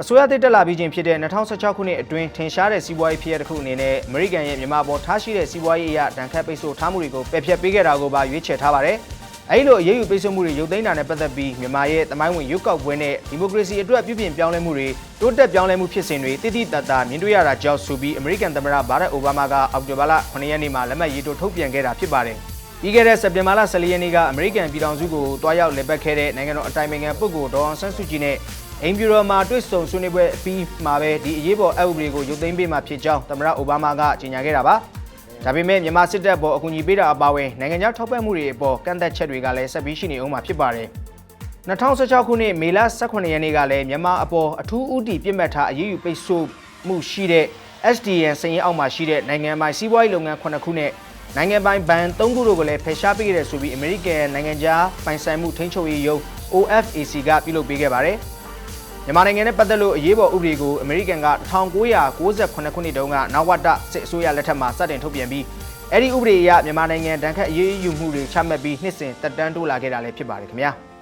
အစိုးရသစ်တက်လာပြီးချင်းဖြစ်တဲ့2016ခုနှစ်အတွင်းထင်ရှားတဲ့စီးပွားရေးဖြစ်ရပ်တစ်ခုအနေနဲ့အမေရိကန်ရဲ့မြန်မာပေါ်ထားရှိတဲ့စီးပွားရေးအရာတန်ခတ်ပိတ်ဆို့ထားမှုတွေကိုပယ်ဖျက်ပေးခဲ့တာကိုပါရွေးချယ်ထားပါတယ်။အဲဒီလိုအရေးယူပိတ်ဆို့မှုတွေရုပ်သိမ်းတာနဲ့ပတ်သက်ပြီးမြန်မာရဲ့တမိုင်းဝင်ရွက်ကောက်ပွဲနဲ့ဒီမိုကရေစီအတွက်ပြုပြင်ပြောင်းလဲမှုတွေတိုးတက်ပြောင်းလဲမှုဖြစ်စဉ်တွေတိတိတတ်တာမြင်တွေ့ရတာကြောင့်ဆိုပြီးအမေရိကန်သမ္မတဘာရက်အိုဘားမားကအောက်တိုဘာလ9ရက်နေ့မှာလက်မှတ်ရေးထိုးထုတ်ပြန်ခဲ့တာဖြစ်ပါတယ်။ ပြီးခဲ့တဲ့စက်တင်ဘာလ14ရက်နေ့ကအမေရိကန်ပြည်ထောင်စုကိုတွားရောက်လည်ပတ်ခဲ့တဲ့နိုင်ငံတော်အတိုင်ပင်ခံပုဂ္ဂိုလ်ဒေါ်အောင်ဆန်းစုကြည်နဲ့အိမ်ဖြူတော်မှာတွေ့ဆုံဆွေးနွေးပွဲအပြီးမှာပဲဒီအရေးပေါ်အဥပဒေကိုရုပ်သိမ်းပေးမှဖြစ်ကြောင်းသမ္မတအိုဘားမားကကြေညာခဲ့တာပါ။ဒါပေမဲ့မြန်မာစစ်တပ်ပေါ်အကူအညီပေးတာအပါအဝင်နိုင်ငံခြားထောက်ပံ့မှုတွေအပေါ်ကန့်သက်ချက်တွေကလည်းဆက်ပြီးရှိနေအောင်မှာဖြစ်ပါတယ်။2016ခုနှစ်မေလ18ရက်နေ့ကလည်းမြန်မာအပေါ်အထူးဦးတည်ပြစ်မှတ်ထားအရေးယူပိတ်ဆို့မှုရှိတဲ့ SDN စည်ရင်အောက်မှာရှိတဲ့နိုင်ငံပိုင်စီးပွားရေးလုပ်ငန်း9ခုနဲ့ နိုင်ငံပိုင်ဘဏ်3ခုတို့ကိုလည်းဖယ်ရှားပေးခဲ့တဲ့ဆိုပြီးအမေရိကန်နိုင်ငံခြားပိုင်ဆိုင်မှုထိန်းချုပ်ရေးရုံး OFAC ကပြုလုပ်ပေးခဲ့ပါတယ်။မြန်မာနိုင်ငံနဲ့ပတ်သက်လို့အရေးပေါ်ဥပဒေကိုအမေရိကန်က1998ခုနှစ်တုန်းကနောက်ဝတ္တစစ်အစိုးရလက်ထက်မှာစတင်ထုတ်ပြန်ပြီးအဲ့ဒီဥပဒေအရမြန်မာနိုင်ငံတန်ခတ်အရေးယူမှုတွေချမှတ်ပြီးနှစ်စဉ်တက်တန်းတိုးလာခဲ့တာလည်းဖြစ်ပါတယ်ခင်ဗျာ။